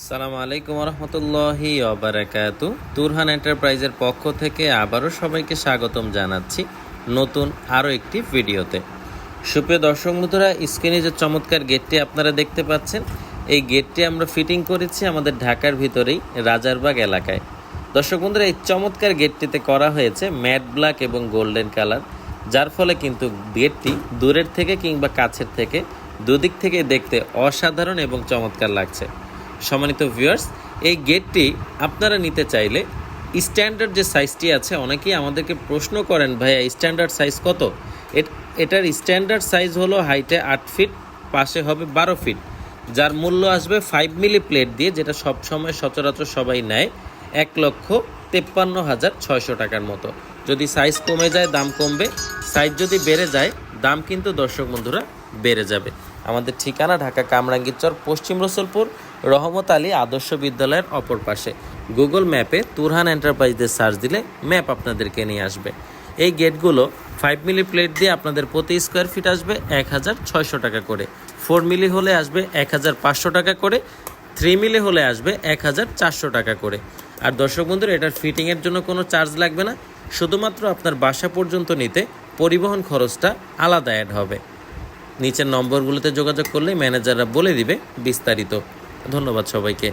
সালাম আলাইকুম রহমতুল্লাহি অবরাকাতু তুরহান এন্টারপ্রাইজের পক্ষ থেকে আবারও সবাইকে স্বাগতম জানাচ্ছি নতুন আরও একটি ভিডিওতে। সুপ্রিয় দর্শক বন্ধুরা স্ক্রিনে যে চমৎকার গেটটি আপনারা দেখতে পাচ্ছেন, এই গেটটি আমরা ফিটিং করেছি আমাদের ঢাকার ভিতরেই, রাজারবাগ এলাকায়। দর্শক বন্ধুরা, এই চমৎকার গেটটিতে করা হয়েছে ম্যাট ব্ল্যাক এবং গোল্ডেন কালার, যার ফলে কিন্তু গেটটি দূরের থেকে কিংবা কাছের থেকে দুদিক থেকে দেখতে অসাধারণ এবং চমৎকার লাগছে। সম্মানিত ভিউয়ার্স এই গেটটি আপনারা নিতে চাইলে স্ট্যান্ডার্ড যে সাইজটি আছে, অনেকেই আমাদেরকে প্রশ্ন করেন, ভাইয়া স্ট্যান্ডার্ড সাইজ কত? এটার স্ট্যান্ডার্ড সাইজ হলো হাইটে আট ফিট পাশে হবে বারো ফিট যার মূল্য আসবে ফাইভ মিলি প্লেট দিয়ে, যেটা সব সময় সচরাচর সবাই নেয়, এক লক্ষ তেপ্পান্ন হাজার ছয়শো টাকার মতো। যদি সাইজ কমে যায়, দাম কমবে। সাইজ যদি বেড়ে যায়, দাম কিন্তু দর্শক বন্ধুরা বেড়ে যাবে। আমাদের ঠিকানা ঢাকা কামরাঙ্গীরচর, পশ্চিম রসুলপুর রহমত আলী আদর্শ বিদ্যালয়ের অপর পাশে। গুগল ম্যাপে তুরহান এন্টারপ্রাইজদের সার্চ দিলে ম্যাপ আপনাদেরকে নিয়ে আসবে। এই গেটগুলো ফাইভ মিলি প্লেট দিয়ে আপনাদের প্রতি স্কোয়ার ফিট আসবে এক হাজার ছয়শো টাকা করে। ফোর মিলি হলে আসবে এক হাজার পাঁচশো টাকা করে। থ্রি মিলি হলে আসবে এক হাজার চারশো টাকা করে। আর দর্শক বন্ধুরা, এটার ফিটিংয়ের জন্য কোনো চার্জ লাগবে না। শুধুমাত্র আপনার বাসা পর্যন্ত নিতে পরিবহন খরচটা আলাদা অ্যাড হবে। নিচের নম্বরগুলোতে যোগাযোগ করলে ম্যানেজাররা বলে দিবে বিস্তারিত। ধন্যবাদ সবাইকে।